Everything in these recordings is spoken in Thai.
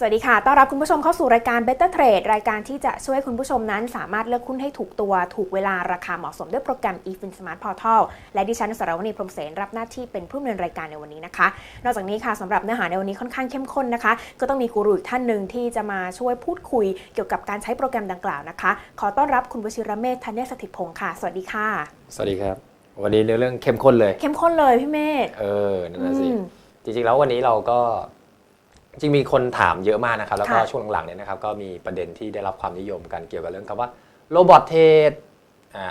สวัสดีค่ะ ต้อนรับคุณผู้ชมเข้าสู่รายการ Better Trade รายการที่จะช่วยคุณผู้ชมนั้น สามารถเลือกหุ้นให้ถูกตัว ถูกเวลา ราคาเหมาะสมด้วยโปรแกรม eFin Smart Portal และดิฉันสรวณีพรหมเสนรับหน้าที่เป็นผู้ดำเนินรายการในวันนี้นะคะ นอกจากนี้ค่ะสำหรับเนื้อหาในวันนี้ค่อนข้างเข้มข้นนะคะ ก็ต้องมีกูรูอีกท่านหนึ่งที่จะมาช่วยพูดคุยเกี่ยวกับการใช้โปรแกรมดังกล่าวนะคะ ขอต้อนรับคุณวชิรเมธธัญญสถิตพงศ์ค่ะ สวัสดีค่ะ สวัสดีครับ วันนี้เรื่องเข้มข้นเลย เข้มข้นเลยพี่เมธเออนั่นนะสิอืมจริงๆแล้ววันนี้เราก็ จริงๆมีคนถามเยอะมากนะครับ แล้วก็ค่ะ ช่วงหลังๆเนี่ยนะครับก็มีประเด็นที่ได้รับความนิยมกันเกี่ยวกับเรื่องคำว่าโรบอทเทรด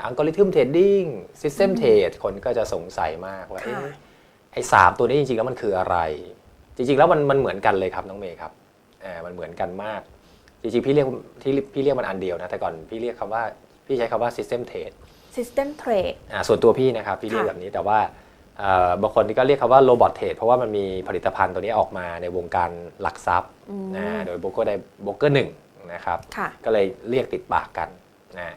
อัลกอริทึมเทรดดิ้งซิสเต็มเทรดคนก็จะสงสัยมากว่าค่ะเอ๊ะไอ้สามตัวนี้จริงๆแล้วมันคืออะไร จริงๆแล้วมันมันเหมือนกันเลยครับน้องเมย์ครับอ่ามันเหมือนกันมาก จริงๆพี่เรียกที่พี่เรียกมันอันเดียวนะแต่ก่อนพี่เรียกคำว่าพี่ใช้คำว่า system trade System Trade อ่าส่วนตัวพี่นะครับพี่เรียกค่ะ แบบนี้แต่ว่าเอ่อ บางคนก็เรียกคำว่าโรบอทเทรดเพราะว่ามันมีผลิตภัณฑ์ตัวนี้ออกมาในวงการหลักทรัพย์อืมนะโดยโบรกเกอร์ได้โบรกเกอร์หนึ่งนะครับค่ะก็เลยเรียกติดปากกันนะ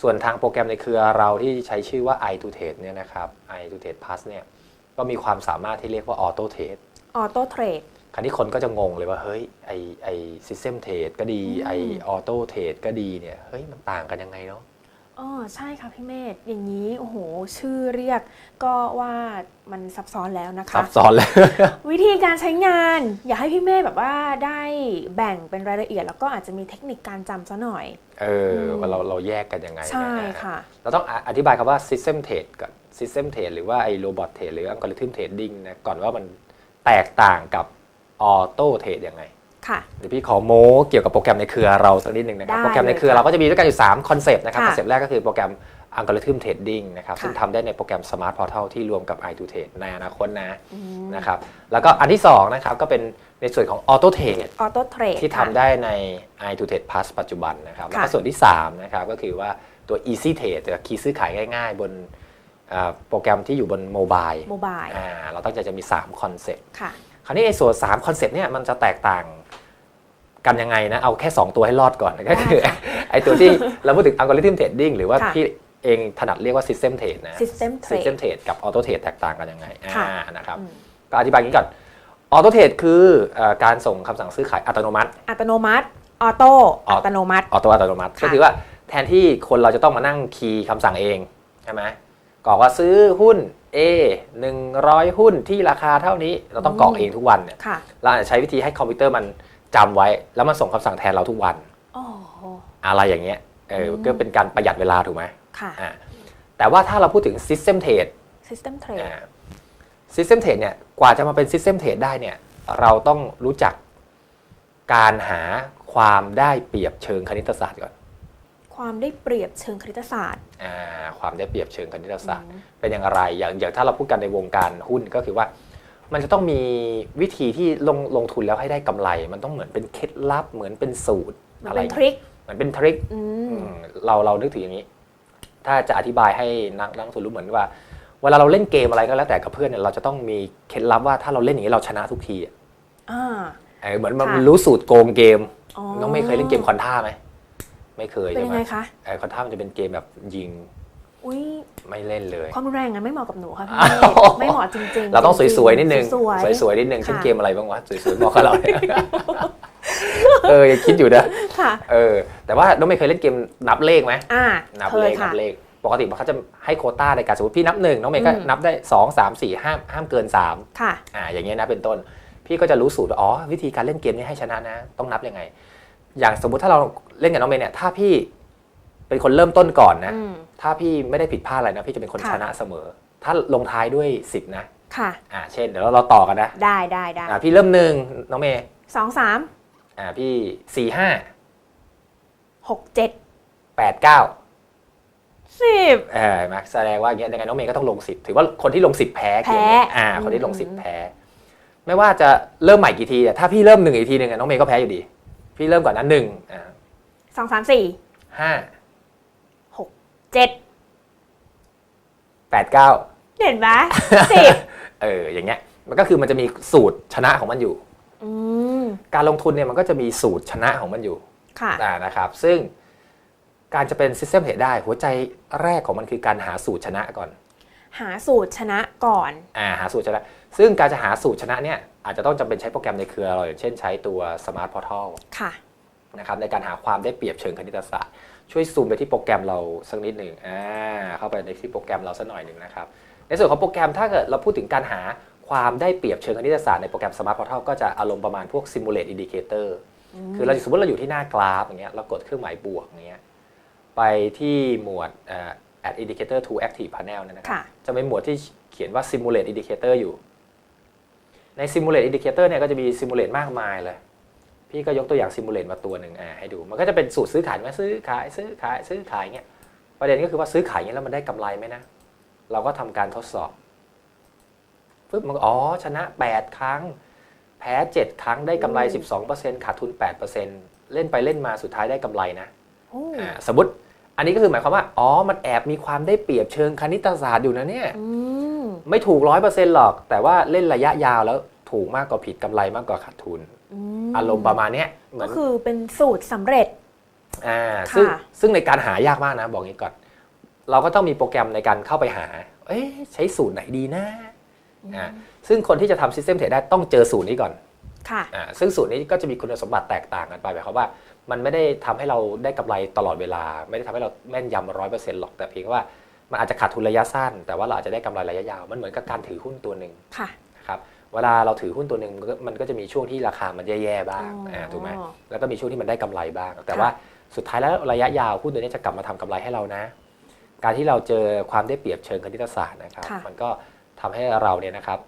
ส่วนทางโปรแกรมในเครือเราที่ใช้ชื่อว่า i to trade เนี่ยนะครับ i to trade plus เนี่ยก็มีความสามารถที่เรียกว่า auto trade Auto Trade คราวนี้คนก็จะงงเลยว่าเฮ้ยไอไอ system trade ก็ดีไอ auto trade ก็ดีเนี่ยเฮ้ยมันต่างกันยังไงเนาะ อ๋อใช่ค่ะพี่เมธอย่างนี้โอ้โหชื่อเรียกก็ว่ามันซับซ้อนแล้วนะคะซับซ้อนเลยวิธีการใช้งาน อยากให้พี่เมธแบบว่าได้แบ่งเป็นรายละเอียด แล้วก็อาจจะมีเทคนิคการจำซะหน่อย เออมว่าเราเราแยกกันยังไงใช่นฮค่ะ เราต้องออธิบายคำว่า system trade ก่อน system trade หรือว่าไอ้ robot trade หรือ algorithm trading นะก่อนว่ามันแตกต่างกับ auto trade ยังไง ค่ะเดี๋ยวพี่ขอโม้เกี่ยวกับโปรแกรมในเครือเราสักนิดหนึ่งนะครับ ได้โปรแกรมในเครือเลยค่ะเราก็จะมีด้วยกันอยู่3คอนเซปต์นะครับค่ะคอนเซปต์แรกก็คือโปรแกรม algorithm trading นะครับ ค่ะ ซึ่งทำได้ในโปรแกรม smart portal ที่รวมกับ i to trade ในอนาคตนะอืมนะครับแล้วก็อันที่2นะครับก็เป็นในส่วนของ auto trade Auto Trade ที่ทำได้ใน i to trade plus ปัจจุบันนะครับแล้วก็ค่ะ ส่วนที่3นะครับก็คือว่าตัว easy trade หรือคีย์ซื้อขายง่าย ๆ บนอ่าโปรแกรมที่อยู่บนโมบายโมบายอ่าเราตั้งใจจะมี3คอนเซ็ปต์ ค่ะ คราวนี้ไอ้ส่วน3คอนเซ็ปต์เนี่ยมันจะแตกต่าง กันยังไงนะ เอาแค่ 2 ตัวให้รอดก่อนก็คือได้ค่ะไอ้ตัวที่เราพูดถึง algorithm trading หรือว่าค่ะที่เองถนัดเรียกว่า system trade นะ System Trade system trade กับ auto trade แตกต่างกันยังไงอ่าค่ะนะครับอืมก็อธิบายอย่างนี้ก่อน auto trade คือเอ่อการส่งคำสั่งซื้อขายอัตโนมัติ อัตโนมัติ ออโต้อออัตโนมัติ ออโต้อัตโนมัติค่ะก็คือว่าแทนที่คนเราจะต้องมานั่งคีย์คำสั่งเองใช่ไหมกรอกว่าซื้อหุ้น A 100 หุ้นที่ราคาเท่านี้ เราต้องกรอกเองทุกวันเนี่ยค่ะเราอาจจะใช้วิธีให้คอมพิวเตอร์มัน จำไว้แล้วมันส่งคำสั่งแทนเราทุกวันโอ้อะไรอย่างเงี้ยเอออืมก็เป็นการประหยัดเวลาถูกไหมค่ะอ่าแต่ว่าถ้าเราพูดถึง System Trade System Trade อ่า System Trade เนี่ยกว่าจะมาเป็น System Trade ได้เนี่ยเราต้องรู้จักการหาความได้เปรียบเชิงคณิตศาสตร์ก่อน ความได้เปรียบเชิงคณิตศาสตร์อ่าความได้เปรียบเชิงคณิตศาสตร์อืมเป็นอย่างไรอย่างอย่างถ้าเราพูดกันในวงการหุ้นก็คือว่า มันจะต้องมีวิธีที่ลงลงทุนแล้วให้ได้กำไร มันต้องเหมือนเป็นเคล็ดลับเหมือนเป็นสูตรมันอะไรเป็นทริคเหมือนเป็นทริคอืมอืมเราเรานึกถึงอย่างนี้ ถ้าจะอธิบายให้นักนักลงทุนรู้เหมือนว่า เวลาเราเล่นเกมอะไรก็แล้วแต่กับเพื่อนเนี่ยเราจะต้องมีเคล็ดลับว่าถ้าเราเล่นอย่างนี้เราชนะทุกทีอะอ่าเออเหมือนมันค่ะรู้สูตรโกงเกมอ๋อน้องไม่เคยเล่นเกมคอนท่าไหมไม่เคยเป็นใช่ยังไหมไงคะเออคอนท่ามันจะเป็นเกมแบบยิง อุ้ยไม่เล่นเลยความรุนแรงงั้นไม่เหมาะกับหนูค่ะพี่อ้าวเมธไม่เหมาะจริงๆ เราต้องจริงๆสวยๆนิดนึงสวยๆสวยๆนิดนึงค่ะเช่นเกมอะไรบ้างวะสวยๆบอกกับเราเนี่ยเออยังคิดอยู่นะค่ะเออ แต่ว่าน้องไม่เคยเล่นเกมนับเลขไหมอ่านับเคเลยขนัค่ะบเลขปกติเขาจะให้โควต้าในการสมมติพี่นับหนึ่งน้องเมย์ก็อืมนับได้สองสามสี่ห้ามห้ามเกินสามค่ะอ่าอย่างเงี้ยนะเป็นต้น พี่ก็จะรู้สูตรว่าอ๋อวิธีการเล่นเกมนี้ให้ชนะนะ ต้องนับยังไง อย่างสมมุติถ้าเราเล่นกับน้องเมย์เนี่ยถ้าพี่ เป็นคนเริ่มต้นก่อนนะอืมถ้าพี่ไม่ได้ผิดพลาดอะไรนะ พี่จะเป็นคนค่ะชนะเสมอ ถ้าลงท้ายด้วยสิบนะ ค่ะ อ่า เช่น เดี๋ยวเราเราต่อกันนะ ได้ได้ได้อ่าพี่เริ่มหนึ่งน้องเมย์สองสามอ่าพี่สี่ห้าหกเจ็ดแปดเก้าสิบเออมาแสดงว่าอย่างเงี้ยยังไงน้องเมย์ก็ต้องลงสิบถือว่าคนที่ลงสิบแพ้เกมนี้แพ้อ่าอืมคนที่ลงสิบแพ้ ไม่ว่าจะเริ่มใหม่กี่ทีอะถ้าพี่เริ่มหนึ่งอีกทีหนึ่งอะน้องเมย์ก็แพ้อยู่ดี พี่เริ่มก่อนนั้นหนึ่งอ่าสองสามสี่ห้า เจ็ดแปดเก้าเห็นไหมสิบเอออย่างเงี้ยมันก็คือมันจะมีสูตรชนะของมันอยู่อืมการลงทุนเนี่ยมันก็จะมีสูตรชนะของมันอยู่ค่ะอ่านะครับ ซึ่งการจะเป็น System Trade ได้ หัวใจแรกของมันคือการหาสูตรชนะก่อน หาสูตรชนะก่อนอ่าหาสูตรชนะ ซึ่งการจะหาสูตรชนะเนี่ยอาจจะต้องจำเป็นใช้โปรแกรมในเครือเราอย่างเช่นใช้ตัว Smart Portal ค่ะนะครับในการหาความได้เปรียบเชิงคณิตศาสตร์ ช่วยซูมไปที่โปรแกรมเราสักนิดหนึ่งอ่าเข้าไปในที่โปรแกรมเราสักหน่อยหนึ่งนะครับ ในส่วนของโปรแกรมถ้าเกิดเราพูดถึงการหาความได้เปรียบเชิงคณิตศาสตร์ในโปรแกรม Smart Portal ก็จะอารมณ์ประมาณพวก Simulate Indicator คือเราสมมติเราอยู่ที่หน้ากราฟอย่างเงี้ยเรากดเครื่องหมายบวกอย่างเงี้ยไปที่หมวดเอ่อ add indicator to active panel เนยนะครับค่ะจะเป็นหมวดที่เขียนว่า simulate indicator อยู่ ใน simulate indicator เนี่ยก็จะมี simulate มากมายเลย พี่ก็ยกตัวอย่าง simulate มาตัวหนึ่งอ่าให้ดู มันก็จะเป็นสูตรซื้อขายไหมซื้อขายซื้อขายซื้อขายเงี้ยประเด็นก็คือว่าซื้อขายเงี้ยแล้วมันได้กำไรไหมนะ เราก็ทำการทดสอบปึ๊บมันก็อ๋อชนะ 8 ครั้ง แพ้ 7 ครั้งได้กำไร 12%ขาดทุน 8%เล่นไปเล่นมาสุดท้ายได้กำไรนะโอ้อ่าสมมติอันนี้ก็คือหมายความว่าอ๋อมันแอบมีความได้เปรียบเชิงคณิตศาสตร์อยู่นะเนี่ยอืมไม่ถูกร้อยเปอร์เซ็นต์หรอก แต่ว่าเล่นระยะยาวแล้วถูกมากกว่าผิดกำไรมากกว่าขาดทุนม อารมณ์ประมาณเนี้ยเหมืก็อนคือเป็นสูตรสำเร็จ อ่าค่ะซึ่งซึ่งในการหายากมากนะ บอกงี้ก่อน เราก็ต้องมีโปรแกรมในการเข้าไปหา เอ๊ะใช้สูตรไหนดีนะอ่าซึ่งคนที่จะทำ System Trade ได้ต้องเจอสูตรนี้ก่อน ค่ะ อ่าซึ่งสูตรนี้ก็จะมีคุณสมบัติแตกต่างกันไปหมายความว่า มันไม่ได้ทำให้เราได้กำไรตลอดเวลา ไม่ได้ทำให้เราแม่นยำร้อยเปอร์เซ็นต์หรอกแต่เพียงแค่ว่ามันอาจจะขาดทุนระยะสั้น แต่ว่าเราอาจจะได้กำไรระยะยาว มันเหมือนกับการถือหุ้นตัวหนึ่งค่ะ นะครับ เวลาเราถือหุ้นตัวหนึ่งมันก็มันก็จะมีช่วงที่ราคามันแย่ๆบ้างอ๋ออ่าถูกไหมแล้วก็มีช่วงที่มันได้กำไรบ้าง แต่ว่าสุดท้ายแล้วระยะยาวหุ้นตัวนี้จะกลับมาทำกำไรให้เรานะ การที่เราเจอความได้เปรียบเชิงคณิตศาสตร์นะครับค่ะมันก็ทำให้เราเนี่ยนะครับ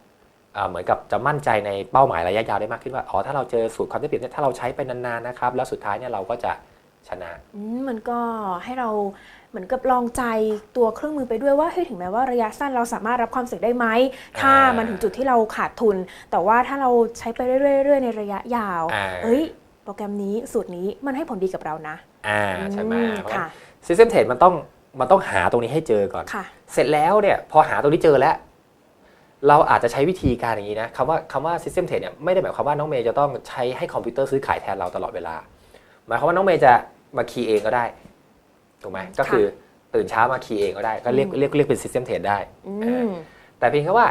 อ่าเหมือนกับจะมั่นใจในเป้าหมายระยะยาวได้มากขึ้นว่าอ๋อถ้าเราเจอสูตรความได้เปรียบเนี่ยถ้าเราใช้ไปนานๆนะครับแล้วสุดท้ายเนี่ยเราก็จะชนะอืมมันก็ให้เรา เหมือนกับลองใจตัวเครื่องมือไปด้วยว่าเฮ้ยถึงแม้ว่าระยะสั้นเราสามารถรับความเสี่ยงได้ไหม ถ้าอ่ามัมันถึงจุดที่เราขาดทุน แต่ว่าถ้าเราใช้ไปเรื่อยๆในระยะยาวอ่าเอ้ย โปรแกรมนี้สูตรนี้มันให้ผลดีกับเรานะ อ่าใช่ไหมอืเพราะค่ะซิสเต็มเทรดมันต้องมันต้องหาตรงนี้ให้เจอก่อนค่ะเสร็จแล้วเนี่ยพอหาตรงนี้เจอแล้ว เราอาจจะใช้วิธีการอย่างนี้นะคำว่าคำว่า System Trade เนี่ยไม่ได้หมายความว่าน้องเมย์จะต้องใช้ให้คอมพิวเตอร์ซื้อขายแทนเราตลอดเวลา หมายความว่าน้องเมย์จะมาคีย์เองก็ได้ ถูกไหมก็คือตื่นเช้ามาคีย์เองก็ได้ ก็เรียกอืมเรียกเรียกเป็น System Trade ได้อืเออมแต่เพียงแค่ว่า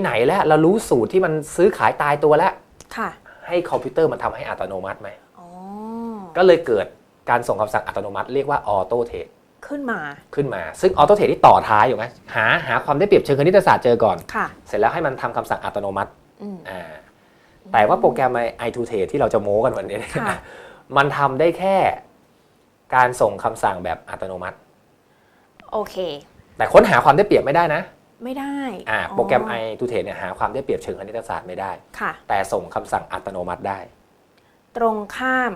ไหน ๆ แล้วเรารู้สูตรที่มันซื้อขายตายตัวแล้วค่ะให้คอมพิวเตอร์มันทำให้อัตโนมัติไหมอ๋อก็เลยเกิดการส่งคำสั่งอัตโนมัติเรียกว่าออโต้เทรดขึ้นมาขึ้นมา ซึ่งออโต้เทรดที่ต่อท้ายอยู่ไหมหาหาความได้เปรียบเชิงคณิตศาสตร์เจอก่อนค่ะเสร็จแล้วให้มันทำคำสั่งอัตโนมัติอืมอ่าแต่ว่าโปรแกรม i to trade ที่เราจะโม้กันวันนี้เนี่ยค่ะมันทำได้แค่ การส่งคำสั่งแบบอัตโนมัติ โอเค แต่ค้นหาความได้เปรียบไม่ได้นะไม่ได้อ่าโปรแกรม i to trade เนี่ยหาความได้เปรียบเชิงคณิตศาสตร์ไม่ได้ ค่ะ แต่ส่งคำสั่งอัตโนมัติได้ตรงข้าม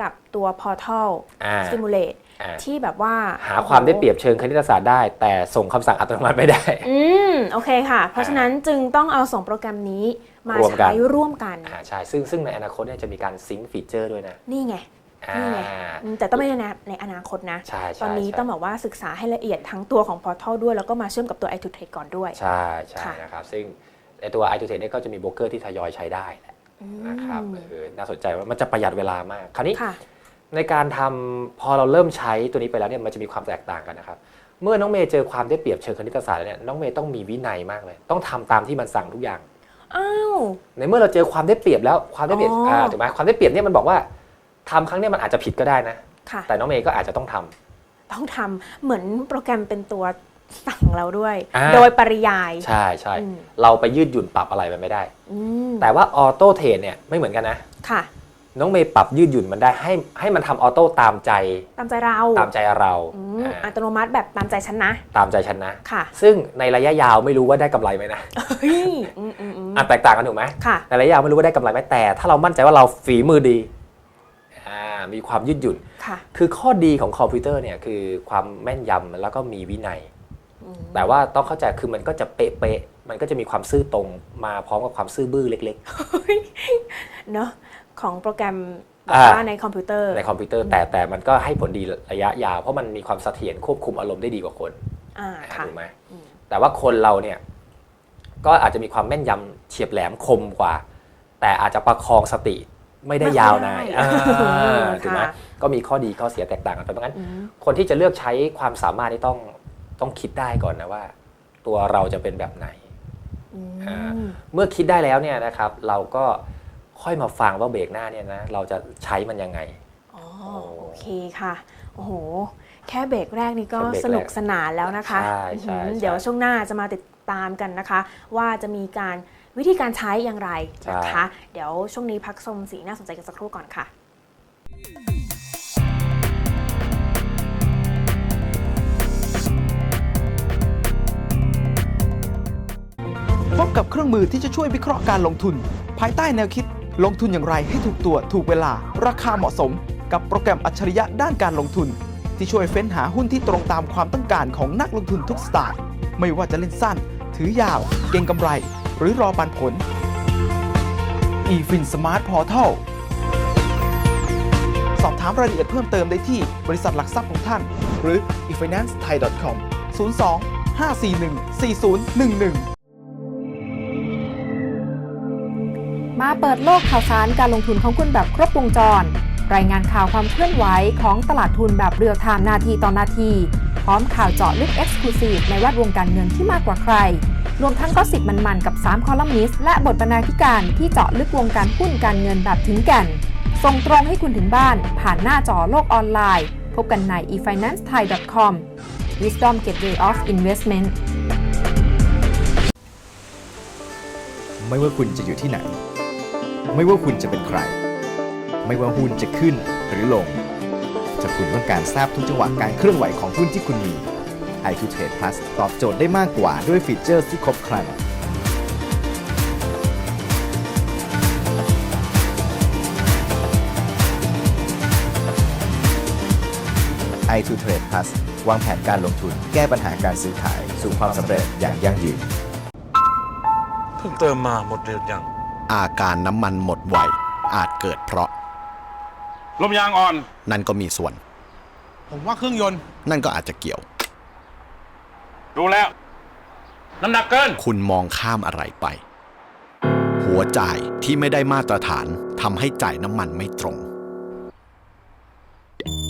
กับตัว Portal อ่า Simulate อ่าที่แบบว่าหาความได้เปรียบเชิงคณิตศาสตร์ได้ แต่ส่งคำสั่งอัตโนมัติไม่ได้ อืม โอเคค่ะ เพราะฉะนั้นจึงต้องเอาสองโปรแกรมนี้มารวมกัน ใช้ร่วมกัน อ่าใช่ซึ่งซึ่งในอนาคตเนี่ยจะมีการซิงค์ฟีเจอร์ด้วยนะ นี่ไงอ่า นี่ไงอืมแต่ต้องไม่ในอนาในอนาคตนะใช่ตใช่อนนี้ใช่ต้องบอกว่าศึกษาให้ละเอียดทั้งตัวของ Portal ด้วย แล้วก็มาเชื่อมกับตัว i to Trade ก่อนด้วย ใช่ใช่ค่ะนะครับ ซึ่งในตัว i to trade เนี่ยก็จะมีโบรกเกอร์ที่ทยอยใช้ได้แหละนะครับอืมเออน่าสนใจว่ามันจะประหยัดเวลามาก คราวนี้ค่ะในการทำพอเราเริ่มใช้ตัวนี้ไปแล้วเนี่ยมันจะมีความแตกต่างกันนะครับ เมื่อน้องเมย์เจอความได้เปรียบเชิงคณิตศาสตร์แล้วเนี่ยน้องเมย์ต้องมีวินัยมากเลย ต้องทำตามที่มันสั่งทุกอย่างอ้าวในเมื่อเราเจอความได้เปรียบแล้วความได้เปรียบอ๋ออ่อ่าถูกไหมความได้เปรียบเนี่ยมันบอกว่า ทำครั้งเนี้ยมันอาจจะผิดก็ได้นะ ค่ะ แต่น้องเมย์ก็อาจจะต้องทำ ต้องทำเหมือนโปรแกรมเป็นตัวสั่งเราด้วย อ่า โดยปริยายใช่ใช่อืมเราไปยืดหยุ่นปรับอะไรมันไม่ได้ อืมแต่ว่าออโต้เทรดเนี่ยไม่เหมือนกันนะ ค่ะ น้องเมย์ปรับยืดหยุ่นมันได้ให้ให้มันทำออโต้ตามใจตามใจเราตามใจเราอืมอ่าอัตโนมัติแบบตามใจฉันนะตามใจฉันนะ ค่ะซึ่งในระยะยาวไม่รู้ว่าได้กำไรไหมนะเฮ้ยอืมอืมอืมอะแตกต่างกันถูกไหมค่ะ ในระยะยาวไม่รู้ว่าได้กำไรไหมแต่ ถ้าเรามั่นใจว่าเราฝีมือดีอ่า มีความยืดหยุ่นค่ะคือข้อดีของคอมพิวเตอร์เนี่ยคือความแม่นยำแล้วก็มีวินัยอืมแต่ว่าต้องเข้าใจคือมันก็จะเป๊ะๆมันก็จะมีความซื่อตรงมาพร้อมกับความซื่อบื้อเล็กเนอะของโปรแกรมแบอ่าบว่าในคอมพิวเตอร์ๆในคอมพิวเตอร์แต่แต่มันก็ให้ผลดีระยะยาว เพราะมันมีความเสถียรควบคุมอารมณ์ได้ดีกว่าคนอ่าค่ะถูกไหมอืมแต่ว่าคนเราเนี่ยก็อาจจะมีความแม่นยำเฉียบแหลมคมกว่า แต่อาจจะประคองสติ ไม่ได้ยาวนานไม่อ่าได้ถูกไหมค่ะก็มีข้อดีข้อเสียแตกต่างกันไปเพราะงั้นอืมคนที่จะเลือกใช้ความสามารถที่ต้องต้องคิดได้ก่อนนะว่า ตัวเราจะเป็นแบบไหนอืมอ่าเมื่อคิดได้แล้วเนี่ยนะครับ เราก็ค่อยมาฟังว่าเบรกหน้าเนี่ยนะเราจะใช้มันยังไงอ๋อโอเคค่ะโอ้โหแค่เบรกแรกนี่ก็แค่เบรกแรกสนุกสนานแล้วนะคะใช่ใช่อื้อหือใช่เดี๋ยวช่วงหน้าจะมาติดตามกันนะคะ ว่าจะมีการ วิธีการใช้อย่างไรนะคะ เดี๋ยวช่วงนี้พักชมสีน่าสนใจกันสักครู่ก่อนค่ะพบกับเครื่องมือที่จะช่วยวิเคราะห์การลงทุน ภายใต้แนวคิดลงทุนอย่างไรให้ถูกตัวถูกเวลา ราคาเหมาะสม กับโปรแกรมอัจฉริยะด้านการลงทุน ที่ช่วยเฟ้นหาหุ้นที่ตรงตามความต้องการของนักลงทุนทุกสไตล์ไม่ว่าจะเล่นสั้น ถือยาว เก็งกำไร หรือรอปันผล eFin Smart Portal สอบถามรายละเอียดเพิ่มเติมได้ที่บริษัทหลักทรัพย์ของท่าน หรือ efinancethai.com 02 541 4011มาเปิดโลกข่าวสารการลงทุนของคุณแบบครบวงจร รายงานข่าวความเคลื่อนไหวของตลาดทุนแบบเรียลไทม์นาทีต่อนนาที พร้อมข่าวเจาะลึก Exclusive ในแวดวงการเงินที่มากกว่าใคร รวมทั้งก็สิบมันๆกับ 3 คอลัมนิสต์และบทบรรณาธิการที่เจาะลึกวงการหุ้นการเงินแบบถึงแก่น ส่งตรงให้คุณถึงบ้าน ผ่านหน้าจอโลกออนไลน์ พบกันใน efinance.thai.com Wisdom Gateway of Investment ไม่ว่าคุณจะอยู่ที่ไหน ไม่ว่าคุณจะเป็นใคร ไม่ว่าหุ้นจะขึ้นหรือลง ถ้าคุณต้องการทราบทุกจังหวะการเคลื่อนไหวของหุ้นที่คุณมี i q Trade Plus ตอบโจทย์ได้มากกว่าด้วยฟีเจอร์ที่ครบครัน i q Trade Plus วางแผนการลงทุน แก้ปัญหาการซื้อขาย สู่ความสำเร็จอย่างยั่งยืน เพิ่งเติมมาหมดเร็วยัง อาการน้ำมันหมดไวอาจเกิดเพราะ ลมยางอ่อน นั่นก็มีส่วน ผมว่าเครื่องยนต์ นั่นก็อาจจะเกี่ยว รู้แล้ว น้ำหนักเกิน คุณมองข้ามอะไรไป หัวจ่ายที่ไม่ได้มาตรฐานทำให้จ่ายน้ำมันไม่ตรง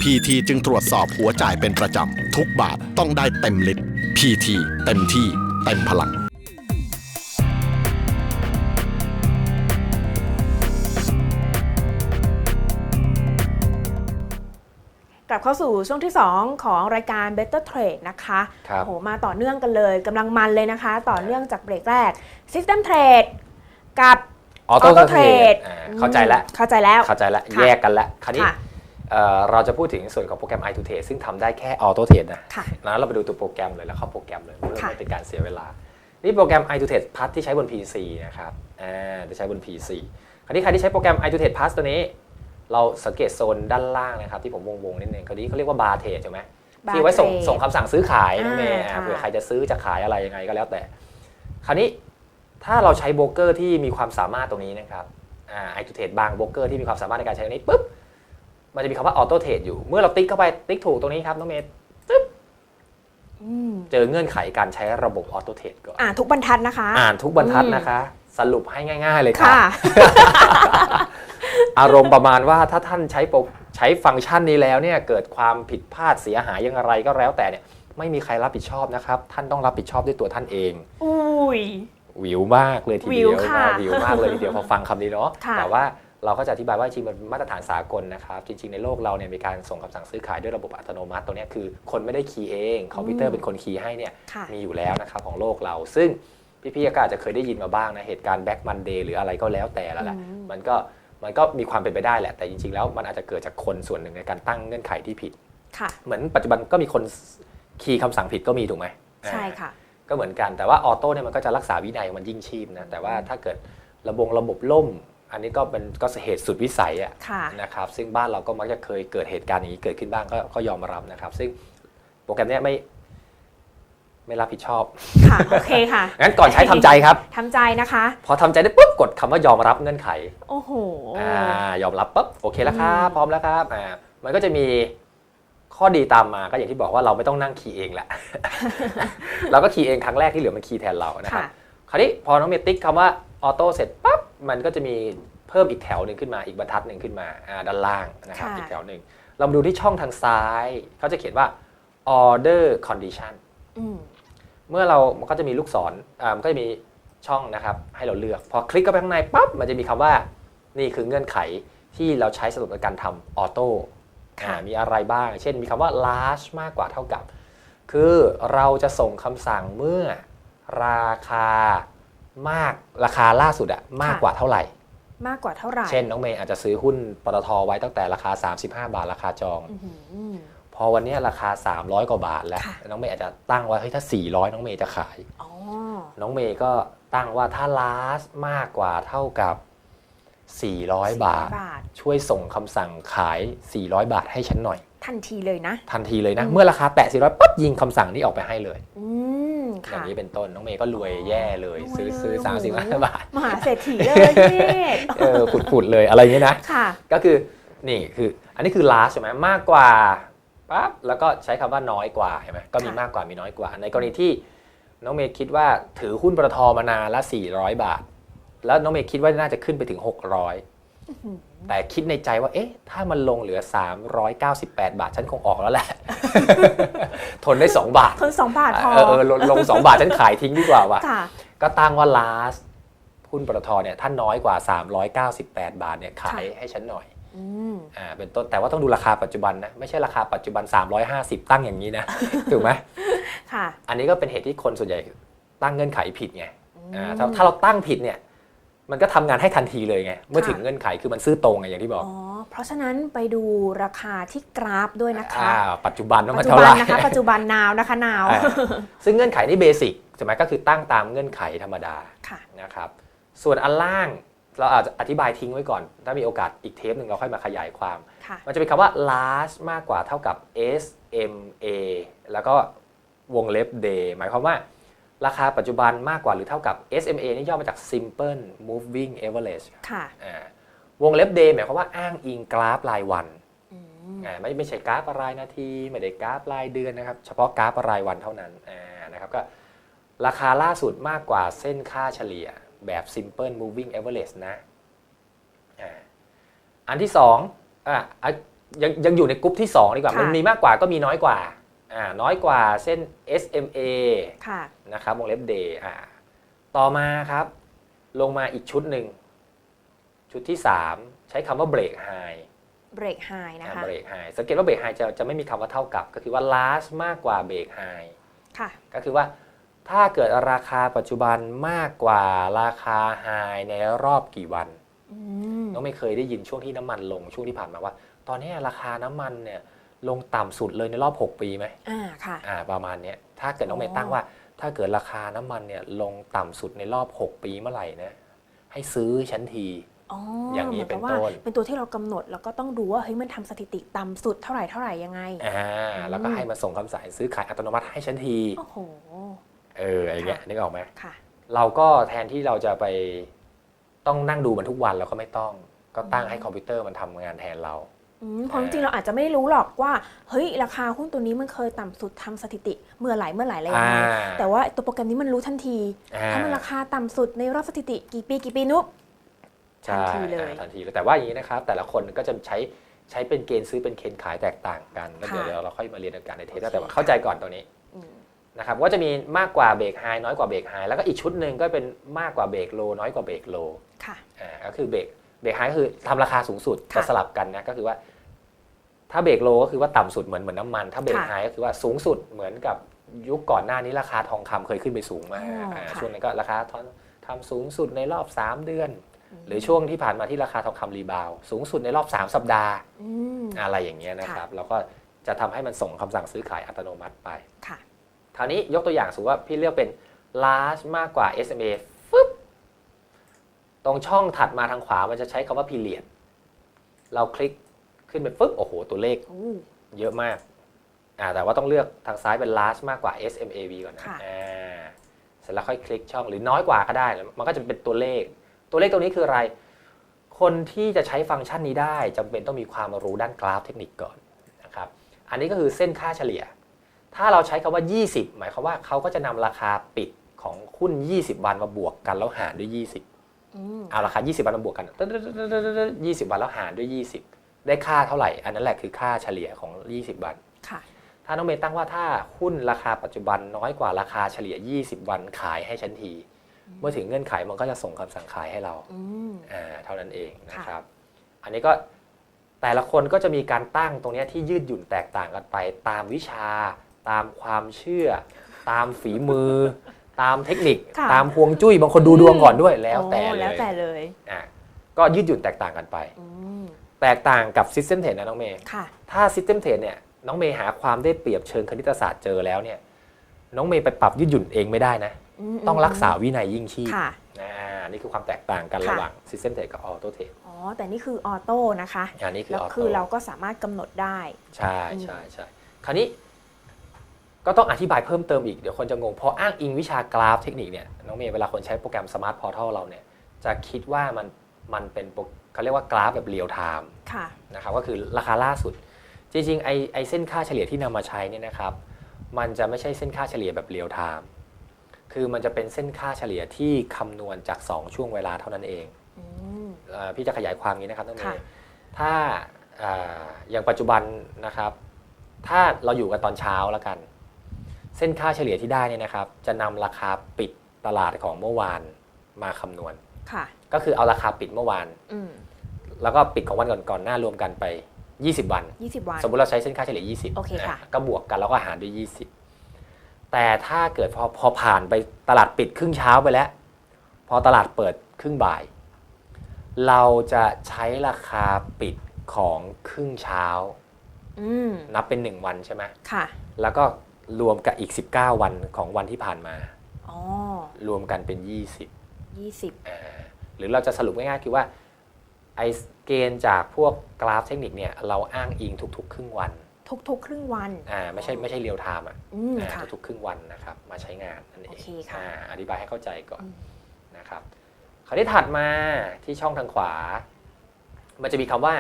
PT จึงตรวจสอบหัวจ่ายเป็นประจำ ทุกบาทต้องได้เต็มลิตร PT เต็มที่เต็มพลัง ลับเข้าสู่ช่วงที่ 2 ของรายการ Better Trade นะคะครับโอ้โหมาต่อเนื่องกันเลยกำลังมันเลยนะคะ ต่อเนื่องจากเบรกแรก System Trade กับ ออโต้ Auto เทร Trade ดเข้าใจแล้ว เข้าใจแล้ว เข้าใจแล้ว ค่ะแยกกันแล้วคราวนี้ค่ะเอ่อเราจะพูดถึงส่วนของโปรแกรม i to Trade ซึ่งทำได้แค่ออโต้เทรดนะค่ะนั้นเราไปดูตัวโปรแกรมเลยแล้วเข้าโปรแกรมเลยเพื่อค่ะไม่เป็นการเสียเวลา นี่โปรแกรม i to Trade Plus ที่ใช้บน PC นะครับอ่าจะใช้บน PC คราวนี้ใครที่ใช้โปรแกรม i to Trade Plus ตัวนี้ เราสังเกตโซนด้านล่างนะครับที่ผมวงๆนิดนึงคราวนี้เขาเรียกว่าบาร์เทรดใช่ไหม Bar ที่ไว้ส่ง Trade ส่งคำสั่งซื้อขายน้องเมย์อ่าอ่าค่ะเผื่อใครจะซื้อจะขายอะไรยังไงก็แล้วแต่ คราวนี้ถ้าเราใช้โบรกเกอร์ที่มีความสามารถตรงนี้นะครับอ่าไอทูเทรดบางโบรกเกอร์ที่มีความสามารถในการใช้ตรงนี้ปุ๊บมันจะมีคำว่าออโต้เทรดอยู่ เมื่อเราติ๊กเข้าไปติ๊กถูกตรงนี้ครับน้องเมย์อืมเจอเงื่อนไขการใช้ระบบออโต้เทรดก่อนอ่านทุกบรรทัดนะคะ อ่านทุกบรรทัดอืมนะคะ สรุปให้ง่าย ๆ เลยค่ะค่ะ อารมณ์ประมาณว่าถ้าท่านใช้โปรใช้ฟังก์ชันนี้แล้วเนี่ยเกิดความผิดพลาดเสียหายอยังไรก็แล้วแต่เนี่ยไม่มีใครรับผิดชอบนะครับ ท่านต้องรับผิดชอบด้วยตัวท่านเองอุ้ยวิวมากเลยทีวิเดียววค่ะวิวมากเลยทีเดียวพอฟังคำนี้เนาะค่ะแต่ว่าเราก็จะอธิบายว่าจริงๆมันมาตรฐานสากลนะครับจริง ๆในโลกเราเนี่ยมีการส่งคำสั่งซื้อขายด้วยระบบอัตโนมัติตัวเนี้ยคือคนไม่ได้คีย์เองคอมพิวเตอร์เป็นคนคีย์ให้เนี่ยค่ะมีอยู่แล้วนะครับของโลกเรา ซึ่งพี่ๆก็อาจจะเคยได้ยินมาบ้างนะเหตุการณ์แบ็กมันเดย์หรืออะไรก็แล้วแต่แล้วแหละอืมมันก็ มันก็มีความเป็นไปได้แหละ แต่จริงๆ แล้วมันอาจจะเกิดจากคนส่วนหนึ่งในการตั้งเงื่อนไขที่ผิด ค่ะ เหมือนปัจจุบันก็มีคนคีย์คำสั่งผิดก็มีถูกไหมใช่ค่ะ ก็เหมือนกัน แต่ว่าออโต้เนี่ยมันก็จะรักษาวินัยมันยิ่งชีพนะ แต่ว่าถ้าเกิดระบบระบบล่ม อันนี้ก็เป็นก็เหตุสุดวิสัยอะค่ะ นะครับ ซึ่งบ้านเราก็มักจะเคยเกิดเหตุการณ์อย่างนี้เกิดขึ้นบ้างก็ก็ยอมรับนะครับ ซึ่งโปรแกรมเนี้ยไม่ไม่รับผิดชอบ ค่ะ โอเคค่ะ งั้นก่อนใช้ทำใจครับ ทำใจนะคะ พอทำใจได้ปุ๊บ กดคำว่ายอมรับเงื่อนไข โอ้โหอ่ายอมรับปุ๊บโอเคแล้วครับอืมพร้อมแล้วครับอ่ามันก็จะมีข้อดีตามมาก็อย่างที่บอกว่าเราไม่ต้องนั่งคีย์เองแหละเราก็คีย์เองครั้งแรกที่เหลือมันคีย์แทนเรานะครับค่ะคราวนี้พอน้องเมย์ติ๊กคำว่าออโต้เสร็จปั๊บมันก็จะมีเพิ่มอีกแถวหนึ่งขึ้นมาอีกบรรทัดหนึ่งขึ้นมาอ่าด้านล่างนะครับค่ะอีกแถวหนึ่งเรามาดูที่ช่องทางซ้ายเขาจะเขียนว่า order condition อืมเมื่อเรามันก็จะมีลูกศรอ่ามันก็จะมี ช่องนะครับให้เราเลือก พอคลิกเข้าไปข้างในปั๊บมันจะมีคำว่านี่คือเงื่อนไขที่เราใช้สำหรับในการทำออโต้ค่ะมีอะไรบ้าง เช่นมีคำว่า large มากกว่าเท่ากับ คือเราจะส่งคำสั่งเมื่อราคามากราคาล่าสุดอะมากกว่าเท่าไหร่ มากกว่าเท่าไหร่ เช่นน้องเมย์อาจจะซื้อหุ้นปตทไว้ตั้งแต่ราคา 35 บาทราคาจองอื้อหือพอวันเนี้ยราคา 300 กว่าบาทแล้วค่ะน้องเมย์อาจจะตั้งไว้เฮ้ยถ้า 400 น้องเมย์จะขายอ๋อน้องเมย์ก็ ตั้งว่าถ้า last มากกว่าเท่ากับ 400บาทบาท ช่วยส่งคำสั่งขาย 400 บาทให้ฉันหน่อย ทันทีเลยนะ ทันทีเลยนะอืมเมื่อราคาแตะ 400ปั๊บยิงคำสั่งนี้ออกไปให้เลยอืมอค่ะย่างนี้เป็นต้นน้องเมย์ก็รวยแย่เลยรวยซื้อเลยซื้อโอ้โห35บาทมหาเศรษฐีเลยพี่เออขุดๆเลยอะไรอย่างนี้นะค่ะก็คือนี่คืออันนี้คือ last ใช่ไหมมากกว่าปั๊บแล้วก็ใช้คำว่าน้อยกว่าเห็นไหมก็มีค่ะมากกว่ามีน้อยกว่า ในกรณีที่ น้องเมย์คิดว่าถือหุ้นปตทมานานละ 400 บาท แล้วน้องเมย์คิดว่าน่าจะขึ้นไปถึง 600 แต่คิดในใจว่า เอ๊ะ ถ้ามันลงเหลือ 398 บาท ฉันคงออกแล้วแหละ ทนได้ 2 บาท ทนสองบาทพอเออเออลงลง 2 บาท ฉันขายทิ้งดีกว่าว่ะค่ะ ก็ตั้งว่า last หุ้นปตทเนี่ย ถ้าน้อยกว่า 398 บาทเนี่ย ขายให้ฉันหน่อย อืมอ่าเป็นต้นแต่ว่าต้องดูราคาปัจจุบันนะไม่ใช่ราคาปัจจุบัน 350 ตั้งอย่างนี้นะถูกไหมค่ะ อันนี้ก็เป็นเหตุที่คนส่วนใหญ่ตั้งเงื่อนไขผิดไงอ่าอืมถ้าถ้าเราตั้งผิดเนี่ยมันก็ทำงานให้ทันทีเลยไง เมื่อค่ะถึงเงื่อนไขคือมันซื้อตรงไงอย่างที่บอกอ๋อเพราะฉะนั้นไปดูราคาที่กราฟด้วยนะคะอ่าปัจจุบันว่าปัมัจนจุเท่าบัไหนร่นะคะปัจจุบันนาวนะคะนาวอ่าซึ่งเงื่อนไขนี่เบสิกใช่ไหมก็คือตั้งตามเงื่อนไขธรรมดาค่ะนะครับส่วนอันล่าง เราอาจจะอธิบายทิ้งไว้ก่อน ถ้ามีโอกาสอีกเทปหนึ่งเราค่อยมาขยายความค่ะมันจะเป็นคำว่า large มากกว่าเท่ากับ SMA แล้วก็วงเล็บ day หมายความว่า ราคาปัจจุบันมากกว่าหรือเท่ากับ SMA นี่ย่อมาจาก simple moving average ค่ะอ่าวงเล็บ day หมายความว่าอ้างอิงกราฟรายวันอืมอ่าไม่ไม่ใช่กราฟรายนาที ไม่ได้กราฟรายเดือนนะครับ เฉพาะกราฟรายวันเท่านั้นอ่านะครับก็ราคาล่าสุดมากกว่าเส้นค่าเฉลี่ย แบบ simple moving average นะอ่าอันที่สองอะอะยังยังอยู่ในกลุ่มที่ 2 ดีกว่าค่ะมันมีมากกว่าก็มีน้อยกว่าอ่าน้อยกว่าเส้น SMA ค่ะนะครับวงเล็บ day อ่าต่อมาครับ ลงมาอีกชุดหนึ่ง ชุดที่ 3 ใช้คำว่า break high break high นะคะเบรกไฮสังเกตว่าเบรกไฮจะจะไม่มีคำว่าเท่ากับ ก็คือว่า last มากกว่าเบรกไฮค่ะ ก็คือว่า ถ้าเกิดราคาปัจจุบันมากกว่าราคาไฮในรอบกี่วันอืมน้องไม่เคยได้ยินช่วงที่น้ำมันลงช่วงที่ผ่านมาว่า ตอนนี้ราคาน้ำมันเนี่ยลงต่ำสุดเลยในรอบ 6 ปีไหมอ่าค่ะอ่าประมาณเนี้ยถ้าเกิดน้องเมย์ตั้งว่า ถ้าเกิดราคาน้ำมันเนี่ยลงต่ำสุดในรอบ 6 ปีเมื่อไหร่นะให้ซื้อฉันทีอ๋อออย่างนี้เหมือนเป็กับนว่าต้นเป็นตัวที่เรากำหนดแล้วก็ต้องดูว่าเฮ้ยมันทำสถิติต่ำสุดเท่าไหร่เท่าไหร่ยังไงอ่าแล้วก็ให้มันส่งคำสั่งซื้อขายอัตโนมัติให้ฉันทีโอ้โห เอออะไรเงี้ยค่ะนึกออกไหมค่ะ เราก็แทนที่เราจะไปต้องนั่งดูมันทุกวันเราก็ไม่ต้อง ก็ตั้งให้คอมพิวเตอร์มันทำงานแทนเราอืมเพราะจริงๆเราอาจจะไม่รู้หรอกว่าเฮ้ยราคาหุ้นตัวนี้มันเคยต่ำสุดทำสถิติเมื่อไหร่เมื่อไหร่อะไรยังไงอ่าแต่ว่าตัวโปรแกรมนี้มันรู้ทันทีอ่าถ้ามันราคาต่ำสุดในรอบสถิติกี่ปีกี่ปีนุ๊บใช่ทันทีเลยอ่าทันทีเลยแต่ว่าอย่างนี้นะครับแต่ละคนก็จะใช้ใช้เป็นเกณฑ์ซื้อเป็นเกณฑ์ขายแตกต่างกันแล้วเดี๋ยวค่ะเดี๋ยวเราค่อยมาเรียนกันในเทปหน้าโอเคแต่ว่าเข้าใจก่อนตัวนี้อืม นะครับว่าจะมีมากกว่าเบรกไฮน้อยกว่าเบรกไฮแล้วก็อีกชุดหนึ่งก็เป็นมากกว่าเบรกโลน้อยกว่าเบรกโลค่ะอ่าก็คือเบรกเบรกไฮก็คือทำราคาสูงสุดค่ะจะสลับกันนะก็คือว่า ถ้าเบรกโลก็คือว่าต่ำสุดเหมือนเหมือนน้ำมัน ถ้าเบรกค่ะไฮก็คือว่าสูงสุดเหมือนกับยุคก่อนหน้านี้ราคาทองคำเคยขึ้นไปสูงมากอ๋ออ่าค่ะช่วงนั้นก็ราคาทองทำสูงสุดในรอบ 3 เดือนมหรือช่วงที่ผ่านมาที่ราคาทองคำรีบาวด์สูงสุดในรอบ 3 สัปดาห์อืมอะไรอย่างเงี้ยนะครับเราก็จะทำให้มันส่งคำสั่งซื้อขายอัตโนมัติไปค่ะ คราวนี้ยกตัวอย่างสมมติว่าพี่เลือกเป็น large มากกว่า SMA ฟึบตรงช่องถัดมาทางขวามันจะใช้คำว่า period เราคลิกขึ้นไปฟึบโอ้โห ตัวเลขโอ้เยอะมากอ่าแต่ว่าต้องเลือกทางซ้ายเป็น large มากกว่า SMAV ก่อนนะค่ะอ่าเสร็จแล้วค่อยคลิกช่องหรือน้อยกว่าก็ได้ มันก็จะเป็นตัวเลข ตัวเลขตรงนี้คืออะไร คนที่จะใช้ฟังก์ชันนี้ได้จำเป็นต้องมีความรู้ด้านกราฟเทคนิคก่อนนะครับ อันนี้ก็คือเส้นค่าเฉลี่ย ถ้าเราใช้คำว่า 20 หมายความว่าเขาก็จะนำราคาปิดของหุ้น 20 วันมาบวกกันแล้วหารด้วย 20อืมเอาราคา 20 วันมาบวกกัน20 วันแล้วหารด้วย 20 ได้ค่าเท่าไหร่ อันนั้นแหละคือค่าเฉลี่ยของ 20 วันค่ะถ้าน้องเมย์ตั้งว่าถ้าหุ้นราคาปัจจุบันน้อยกว่าราคาเฉลี่ย 20 วันขายให้ฉันที เมื่อถึงเงื่อนไขมันก็จะส่งคำสั่งขายให้เราอืมอ่าเท่านั้นเองนะค่ะครับ อันนี้ก็แต่ละคนก็จะมีการตั้งตรงเนี้ยที่ยืดหยุ่นแตกต่างกันไปตามวิชา ตามความเชื่อ ตามฝีมือ ตามเทคนิค ค่ะ ตามพวงจุ้ยบางคนดูดวงก่อนด้วยแล้วแต่โอ้เลแล้วยแต่เลยอะก็ยืดหยุ่นแตกต่างกันไป อืมแตกต่างกับ System 10นะน้องเมย์ ค่ะ ถ้า System 10เนี่ยน้องเมย์หาความได้เปรียบเชิงคณิตศาสตร์เจอแล้วเนี่ยน้องเมย์ไปปรับยืดหยุ่นเองไม่ได้นะ มต้องรักษาวินัยยิ่งชีพค่ะ อ่านี่คือความแตกต่างกันค่ะ ระหว่าง System 10กับ Auto 10อ๋อ แต่นี่คือออโต้นะคะ อันนี้คือแล้ว Auto คือเราก็สามารถกำหนดได้ ใช่ใช่ใช่คราวนี้ ก็ต้องอธิบายเพิ่มเติมอีก เดี๋ยวคนจะงงพออ้างอิงวิชากราฟเทคนิคเนี่ยน้องเมย์เวลาคนใช้โปรแกรม Smart Portal เราเนี่ยจะคิดว่ามันมันเป็นโปรเขาเรียกว่ากราฟแบบเรียลไทม์ค่ะนะครับก็คือราคาล่าสุด จริงๆไอไอเส้นค่าเฉลี่ยที่นำมาใช้เนี่ยนะครับมันจะไม่ใช่เส้นค่าเฉลี่ยแบบเรียลไทม์คือมันจะเป็นเส้นค่าเฉลี่ยที่คำนวณจาก 2 ช่วงเวลาเท่านั้นเองอืมเอ่อพี่จะขยายความนี้นะครับน้องเมค่ะย์ถ้าอ่าอย่างปัจจุบันนะครับ ถ้าเราอยู่กันตอนเช้าแล้วกัน เส้นค่าเฉลี่ยที่ได้เนี่ยนะครับ จะนำราคาปิดตลาดของเมื่อวานมาคำนวณค่ะก็คือเอาราคาปิดเมื่อวานอืมแล้วก็ปิดของวันก่อนๆหน้ารวมกันไป 20 วันยี่สิบวัน สมมุติเราใช้เส้นค่าเฉลี่ย 20โอเคค่ะนก็บวกกันแล้วก็หารด้วย 20 แต่ถ้าเกิดพอพอผ่านไปตลาดปิดครึ่งเช้าไปแล้ว พอตลาดเปิดครึ่งบ่าย เราจะใช้ราคาปิดของครึ่งเช้าอืมนับเป็น 1 วันใช่ไหมค่ะ แล้วก็ รวมกับอีก 19 วันของวันที่ผ่านมา อ๋อ รวมกันเป็น 20ยี่สิบอ่าหรือเราจะสรุปง่ายๆคือว่าไอเกณฑ์จากพวกกราฟเทคนิคเนี่ยเราอ้างอิงทุกๆ ครึ่งวันทุกๆ ครึ่งวัน อ่าไม่ใช่ไม่ใช่เรียลไทม์อะอืมอ่าค่ะทุกๆครึ่งวันนะครับมาใช้งานนั่นเองโอเคค่ะ อ่าอธิบายให้เข้าใจก่อน อืมนะครับคราวนี้ถัดมาที่ช่องทางขวา มันจะมีคำว่า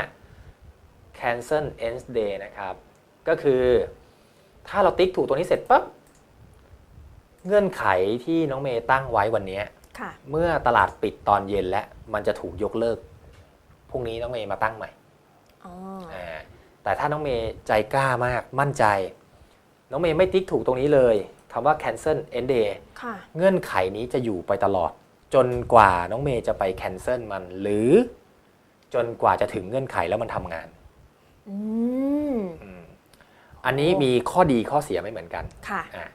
cancel end day นะครับ ก็คือ ถ้าเราติ๊กถูกตัวนี้เสร็จปั๊บเงื่อนไขที่น้องเมย์ตั้งไว้วันเนี้ยค่ะเมื่อตลาดปิดตอนเย็นแล้วมันจะถูกยกเลิกพรุ่งนี้น้องเมย์มาตั้งใหม่อ๋ออ่าแต่ถ้าน้องเมย์ใจกล้ามากมั่นใจ น้องเมย์ไม่ติ๊กถูกตรงนี้เลยคำว่า cancel end day ค่ะเงื่อนไขนี้จะอยู่ไปตลอด จนกว่าน้องเมย์จะไป cancel มันหรือ จนกว่าจะถึงเงื่อนไขแล้วมันทำงาน อืม อืมอันนี้มีข้อดีข้อเสียไม่เหมือนกันค่ะอะ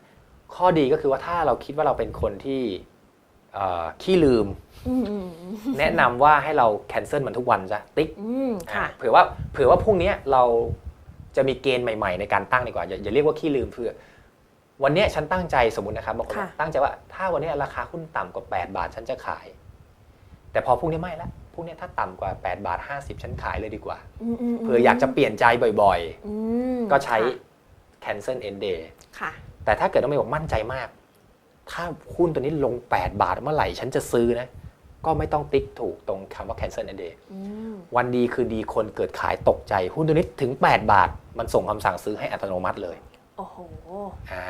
ข้อดีก็คือว่าถ้าเราคิดว่าเราเป็นคนที่เอ่อขี้ลืมอืมอืมอืมแนะนำว่าให้เรา cancel มันทุกวันจ้ะติ๊กอืมค่ะอะเผื่อว่าเผื่อว่าพรุ่งนี้เราจะมีเกณฑ์ใหม่ ๆ ในการตั้งดีกว่าอย่าอย่าเรียกว่าขี้ลืมเพื่อ วันเนี้ยฉันตั้งใจสมมตินะครับบางคนค่ะตั้งใจว่าถ้าวันเนี้ยราคาหุ้นต่ำกว่า 8 บาทฉันจะขาย แต่พอพรุ่งนี้ไม่ละ พรุ่งนี้ถ้าต่ำกว่า 8 บาท 50 ฉันขายเลยดีกว่าอืมอืมมเผื่ออยากจะเปลี่ยนใจบ่อยอืมๆ ก็ใช้ค่ะ cancel end day ค่ะ แต่ถ้าเกิดน้องเมย์บอกมั่นใจมาก ถ้าหุ้นตัวนี้ลง 8 บาทเมื่อไหร่ ฉันจะซื้อนะ ก็ไม่ต้องติ๊กถูกตรงคำว่า cancel end day อืมวันดีคือดีคนเกิดขายตกใจ หุ้นตัวนี้ถึง 8 บาท มันส่งคำสั่งซื้อให้อัตโนมัติเลยโอ้โห อ่า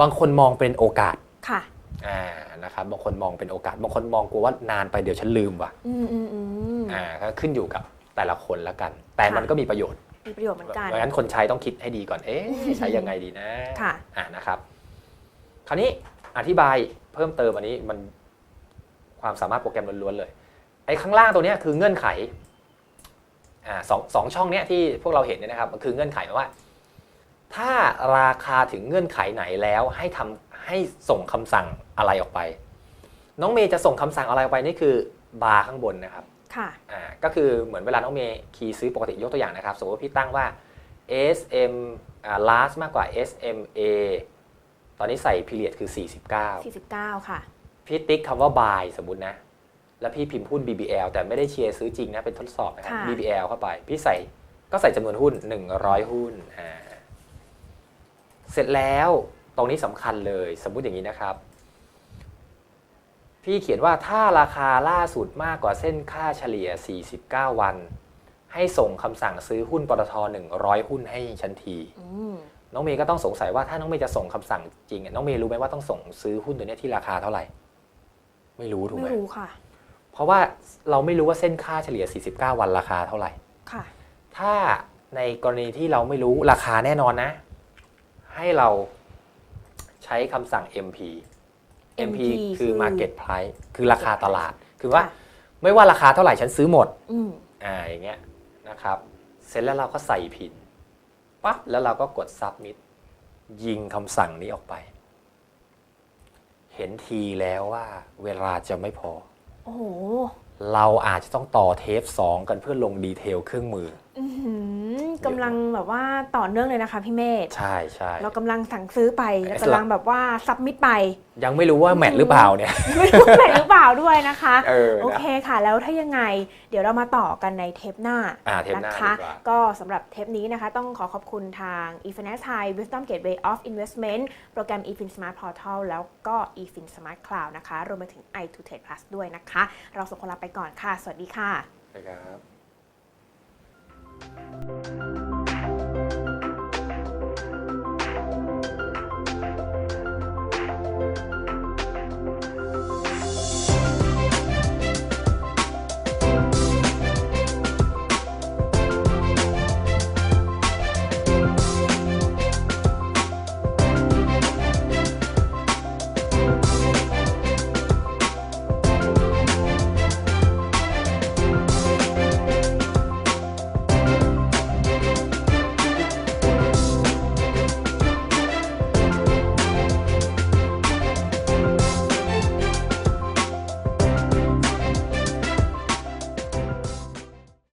บางคนมองเป็นโอกาส ค่ะ อ่านะครับบางคนมองเป็นโอกาส บางคนมองกลัวว่านานไปเดี๋ยวฉันลืมว่ะอืมอืมอืมอ่าก็ขึ้นอยู่กับแต่ละคนละกัน แต่ค่ะมันก็มีประโยชน์มีประโยชน์เหมือนกัน เพราะฉะนั้นคนใช้ต้องคิดให้ดีก่อน เอ๊ะใช้ยังไงดีนะค่ะ อ่านะครับ คราวนี้อธิบายเพิ่มเติมอันนี้มันความสามารถโปรแกรมล้วนๆเลย ไอ้ข้างล่างตัวเนี้ยคือเงื่อนไขอ่าสองสองช่องเนี้ยที่พวกเราเห็นเนี่ยนะครับมันคือเงื่อนไขหมายว่า ถ้าราคาถึงเงื่อนไขไหนแล้วให้ทำ ให้ส่งคำสั่งอะไรออกไป น้องเมย์จะส่งคำสั่งอะไรออกไปนี่คือบาร์ข้างบนนะครับค่ะอ่าก็คือเหมือนเวลาน้องเมย์คีย์ซื้อปกติยกตัวอย่างนะครับ สมมติว่าพี่ตั้งว่า SM อ่า last มากกว่า SMA ตอนนี้ใส่ period คือ 49 49 ค่ะพี่ติ๊กคำว่า buy สมมุตินะ แล้วพี่พิมพ์หุ้น BBL แต่ไม่ได้เชียร์ซื้อจริงนะ เป็นทดสอบนะครับค่ะ BBL เข้าไป พี่ใส่ก็ใส่จำนวนหุ้น 100 หุ้นอ่าเสร็จแล้ว ตรงนี้สำคัญเลย สมมุติอย่างนี้นะครับ พี่เขียนว่าถ้าราคาล่าสุดมากกว่าเส้นค่าเฉลี่ย 49 วัน ให้ส่งคำสั่งซื้อหุ้นปตท100 หุ้นให้ฉันทีอืมน้องเมย์ก็ต้องสงสัยว่าถ้าน้องเมย์จะส่งคำสั่งจริงอะน้องเมย์รู้ไหมว่าต้องส่งซื้อหุ้นตัวเนี้ยที่ราคาเท่าไหร่ ไม่รู้ถูกไหมไม่รู้ค่ะ เพราะว่าเราไม่รู้ว่าเส้นค่าเฉลี่ย 49 วันราคาเท่าไหร่ค่ะ ถ้าในกรณีที่เราไม่รู้ราคาแน่นอนนะ ให้เรา ใช้คำสั่ง MP MP MP คือคือ market price คือราคาตลาด คือว่าค่ะไม่ว่าราคาเท่าไหร่ฉันซื้อหมดอืมอ่าอย่างเงี้ยนะครับ เสร็จแล้วเราก็ใส่พินปั๊บแล้วเราก็กด submit ยิงคำสั่งนี้ออกไป เห็นทีแล้วว่าเวลาจะไม่พอโอ้โหเราอาจจะต้องต่อเทป2กันเพื่อลงดีเทลเครื่องมือ อื้อหือกำลังแบบว่าต่อเนื่องเลยนะคะพี่เมธใช่ใช่เรากำลังสั่งซื้อไปแล้วสลับกำลังแบบว่าซับมิดไป ยังไม่รู้ว่าแมทหรือเปล่าเนี่ย ไม่รู้ไหนหรือเปล่าด้วยนะคะ เออนะ โอเคค่ะ แล้วถ้ายังไง เดี๋ยวเรามาต่อกันในเทปหน้าอ่าเทปหน้านะคะ ดีกว่า ก็สำหรับเทปนี้นะคะ ต้องขอขอบคุณทาง eFinance Thai Wisdom Gateway of Investment โปรแกรม eFin Smart Portal แล้วก็ eFin Smart Cloud นะคะ รวมไปถึง i to Trade Plus ด้วยนะคะ เราส่งคนลาไปก่อนค่ะ สวัสดีค่ะ นะครับ Thank you.